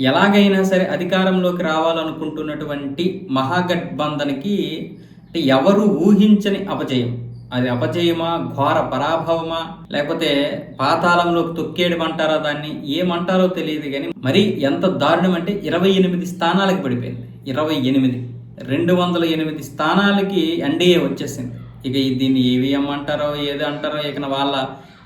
ఎలాగైనా సరే అధికారంలోకి రావాలనుకుంటున్నటువంటి మహాగఠబంధన్కి అంటే ఎవరు ఊహించని అపజయం. అది అపజయమా ఘోర పరాభవమా లేకపోతే పాతాళంలోకి తొక్కేయడం అంటారా దాన్ని? ఏమంటారో తెలియదు కానీ మరి ఎంత దారుణం అంటే ఇరవై ఎనిమిది స్థానాలకు పడిపోయింది. ఇరవై ఎనిమిది. రెండు వందల ఎనిమిది స్థానాలకి ఎన్డీఏ వచ్చేసింది. ఇక దీన్ని ఈవీఎం అంటారో ఏది అంటారో ఇక వాళ్ళ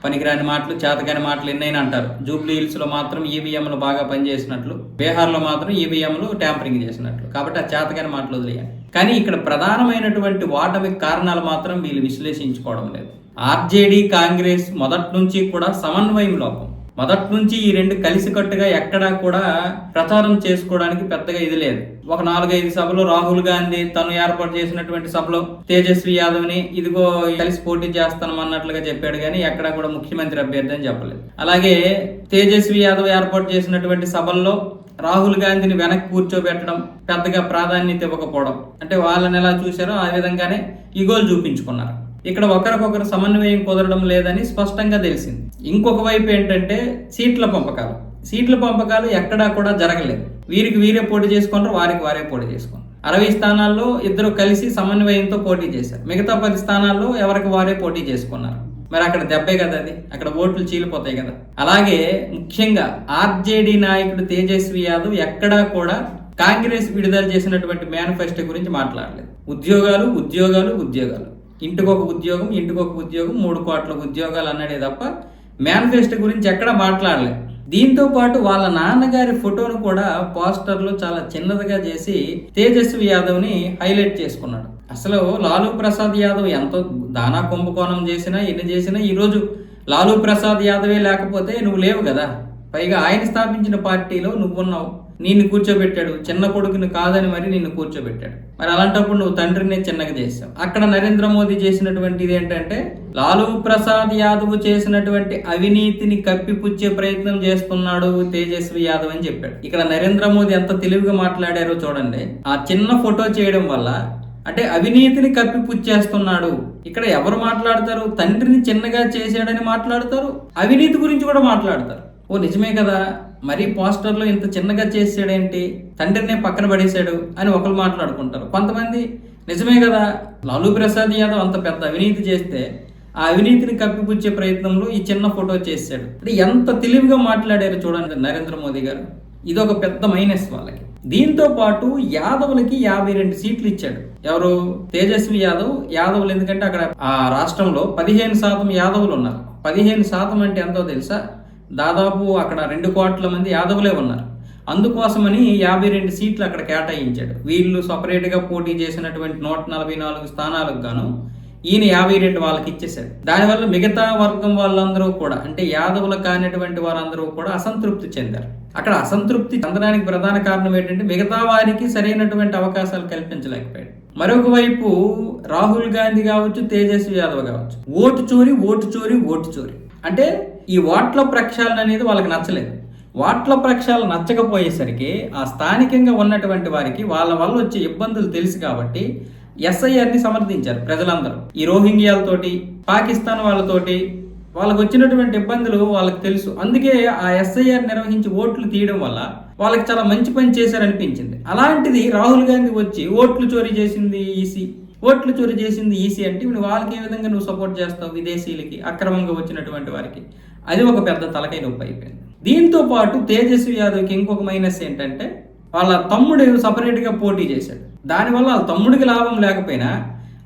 పనికిరాని మాటలు చేతకాని మాటలు ఎన్నైనా అంటారు. జూబ్లీ హిల్స్లో మాత్రం ఈవీఎంలు బాగా పనిచేసినట్లు బీహార్లో మాత్రం ఈవీఎంలు ట్యాంపరింగ్ చేసినట్లు. కాబట్టి ఆ చేతకాని మాటలు వదిలేయాలి కానీ ఇక్కడ ప్రధానమైనటువంటి వాటమి కారణాలు మాత్రం వీళ్ళు విశ్లేషించుకోవడం లేదు. ఆర్జేడీ కాంగ్రెస్ మొదటి నుంచి కూడా సమన్వయం లోపం. మొదటి నుంచి ఈ రెండు కలిసికట్టుగా ఎక్కడా కూడా ప్రచారం చేసుకోవడానికి పెద్దగా ఇది లేదు. ఒక నాలుగైదు సభలో రాహుల్ గాంధీ తను ఏర్పాటు చేసినటువంటి సభలో తేజస్వి యాదవ్ని ఇదిగో కలిసి పోటీ చేస్తాను అన్నట్లుగా చెప్పాడు కానీ ఎక్కడా కూడా ముఖ్యమంత్రి అభ్యర్థి అని చెప్పలేదు. అలాగే తేజస్వి యాదవ్ ఏర్పాటు చేసినటువంటి సభల్లో రాహుల్ గాంధీని వెనక్కి కూర్చోబెట్టడం పెద్దగా ప్రాధాన్యత ఇవ్వకపోవడం. అంటే వాళ్ళని ఎలా చూశారో ఆ విధంగానే ఇగోలు చూపించుకున్నారు. ఇక్కడ ఒకరికొకరు సమన్వయం కుదరడం లేదని స్పష్టంగా తెలిసింది. ఇంకొక వైపు ఏంటంటే సీట్ల పంపకాలు. సీట్ల పంపకాలు ఎక్కడా కూడా జరగలేదు. వీరికి వీరే పోటీ చేసుకుంటారు వారికి వారే పోటీ చేసుకుంటారు అరవై స్థానాల్లో ఇద్దరు కలిసి సమన్వయంతో పోటీ చేశారు. మిగతా పది స్థానాల్లో ఎవరికి వారే పోటీ చేసుకున్నారు. మరి అక్కడ దెబ్బే కదా అది? అక్కడ ఓట్లు చీలిపోతాయి కదా? అలాగే ముఖ్యంగా ఆర్జేడీ నాయకుడు తేజస్వి యాదవ్ ఎక్కడా కూడా కాంగ్రెస్ విడుదల చేసినటువంటి మేనిఫెస్టో గురించి మాట్లాడలేదు. ఉద్యోగాలు ఉద్యోగాలు ఉద్యోగాలు. ఇంటికొక ఉద్యోగం ఇంటికొక ఉద్యోగం మూడు కోట్ల ఉద్యోగాలు అన్నాడే తప్ప మేనిఫెస్టో గురించి ఎక్కడా మాట్లాడలేదు దీంతో పాటు వాళ్ళ నాన్నగారి ఫోటోను కూడా పోస్టర్లో చాలా చిన్నదిగా చేసి తేజస్వి యాదవ్ని హైలైట్ చేసుకున్నాడు. అసలు లాలూ ప్రసాద్ యాదవ్ ఎంతో దానా కుంభకోణం చేసినా ఎన్ని చేసినా ఈరోజు లాలూ ప్రసాద్ యాదవే లేకపోతే నువ్వు లేవు కదా. పైగా ఆయన స్థాపించిన పార్టీలో నువ్వున్నావు. నిన్ను కూర్చోబెట్టాడు. చిన్న కొడుకుని కాదని మరి నిన్ను కూర్చోబెట్టాడు. మరి అలాంటప్పుడు నువ్వు తండ్రిని చిన్నగా చేసావు అక్కడ నరేంద్ర మోదీ చేసినటువంటిది ఏంటంటే లాలూ ప్రసాద్ యాదవ్ చేసినటువంటి అవినీతిని కప్పిపుచ్చే ప్రయత్నం చేస్తున్నాడు తేజస్వి యాదవ్ అని చెప్పాడు. ఇక్కడ నరేంద్ర మోదీ ఎంత తెలివిగా మాట్లాడారో చూడండి. ఆ చిన్న ఫోటో చేయడం వల్ల అంటే అవినీతిని కప్పిపుచ్చేస్తున్నాడు. ఇక్కడ ఎవరు మాట్లాడతారు? తండ్రిని చిన్నగా చేశాడని మాట్లాడతారు. అవినీతి గురించి కూడా మాట్లాడతారు. ఓ నిజమే కదా? మరీ పోస్టర్లో ఇంత చిన్నగా చేసాడేంటి తండ్రినే పక్కన పడేశాడు అని ఒకరు మాట్లాడుకుంటారు. కొంతమంది నిజమే కదా లాలూ ప్రసాద్ యాదవ్ అంత పెద్ద అవినీతి చేస్తే ఆ అవినీతిని కప్పిపుచ్చే ప్రయత్నంలో ఈ చిన్న ఫోటో చేశాడు. అంటే ఎంత తెలివిగా మాట్లాడారు చూడండి నరేంద్ర మోదీ గారు. ఇది ఒక పెద్ద మైనస్ వాళ్ళకి. దీంతో పాటు యాదవులకి యాభై రెండు సీట్లు ఇచ్చాడు. ఎవరు? తేజస్వి యాదవ్. యాదవులు ఎందుకంటే అక్కడ ఆ రాష్ట్రంలో పదిహేను శాతం యాదవులు ఉన్నారు. పదిహేను శాతం అంటే ఎంతో తెలుసా? దాదాపు అక్కడ రెండు కోట్ల మంది యాదవులే ఉన్నారు. అందుకోసమని యాభై రెండు సీట్లు అక్కడ కేటాయించాడు. వీళ్ళు సపరేట్గా పోటీ చేసినటువంటి నూట నలభై నాలుగు స్థానాలకు గాను ఈయన యాభై రెండు వాళ్ళకి ఇచ్చేశాడు. దానివల్ల మిగతా వర్గం వాళ్ళందరూ కూడా అంటే యాదవులు కానిటువంటి వారందరూ కూడా అసంతృప్తి చెందారు. అక్కడ అసంతృప్తి చెందడానికి ప్రధాన కారణం ఏంటంటే మిగతా వారికి సరైనటువంటి అవకాశాలు కల్పించలేకపోయాడు. మరొక వైపు రాహుల్ గాంధీ కావచ్చు తేజస్వి యాదవ్ కావచ్చు. ఓటు చోరీ ఓటు చోరీ ఓటు చోరీ. అంటే ఈ ఓట్ల ప్రక్షాళన అనేది వాళ్ళకి నచ్చలేదు. ఓట్ల ప్రక్షాళన నచ్చకపోయేసరికి ఆ స్థానికంగా ఉన్నటువంటి వారికి వాళ్ళ వల్ల వచ్చే ఇబ్బందులు తెలుసు కాబట్టి ఎస్ఐఆర్ని సమర్థించారు ప్రజలందరూ. ఈ రోహింగ్యాలతోటి పాకిస్తాన్ వాళ్ళతోటి వాళ్ళకి వచ్చినటువంటి ఇబ్బందులు వాళ్ళకి తెలుసు. అందుకే ఆ ఎస్ఐఆర్ నిర్వహించి ఓట్లు తీయడం వల్ల వాళ్ళకి చాలా మంచి పని చేశారనిపించింది. అలాంటిది రాహుల్ గాంధీ వచ్చి ఓట్లు చోరీ చేసింది ఈసీ. ఓట్లు చోరీ చేసింది ఈసీ అంటే ఇప్పుడు వాళ్ళకి ఏ విధంగా నువ్వు సపోర్ట్ చేస్తావు విదేశీయులకి అక్రమంగా వచ్చినటువంటి వారికి? అది ఒక పెద్ద తలకై నొప్పి అయిపోయింది. దీంతో పాటు తేజస్వి యాదవ్కి ఇంకొక మైనస్ ఏంటంటే వాళ్ళ తమ్ముడు సపరేట్గా పోటీ చేశాడు. దానివల్ల వాళ్ళ తమ్ముడికి లాభం లేకపోయినా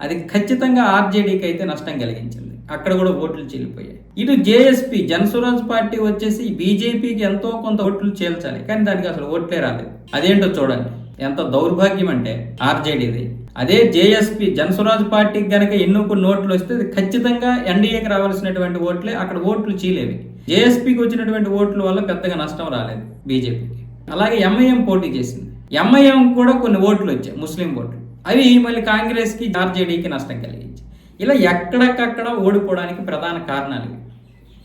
అది ఖచ్చితంగా ఆర్జేడీకి అయితే నష్టం కలిగించింది. అక్కడ కూడా ఓట్లు చీలిపోయాయి. ఇటు జేఎస్పీ జనస్వరాజ్ పార్టీ వచ్చేసి బీజేపీకి ఎంతో కొంత ఓట్లు చేల్చాలి కానీ దానికి అసలు ఓట్లే రాలేదు. అదేంటో చూడండి. ఎంత దౌర్భాగ్యం అంటే ఆర్జేడీది. అదే జేఎస్పీ జనస్వరాజ్ పార్టీకి గనక ఎన్నో కొన్ని ఓట్లు వస్తే ఖచ్చితంగా ఎన్డీఏకి రావాల్సినటువంటి ఓట్లే అక్కడ ఓట్లు చీలేవి. జేఎస్పీకి వచ్చినటువంటి ఓట్ల వల్ల పెద్దగా నష్టం రాలేదు బీజేపీకి. అలాగే ఎంఐఎం పోటీ చేసింది. ఎంఐఎం కూడా కొన్ని ఓట్లు వచ్చాయి ముస్లిం ఓట్లు. అవి మళ్ళీ కాంగ్రెస్కి ఆర్జేడీకి నష్టం కలిగించాయి. ఇలా ఎక్కడికక్కడ ఓడిపోవడానికి ప్రధాన కారణాలు ఇవి.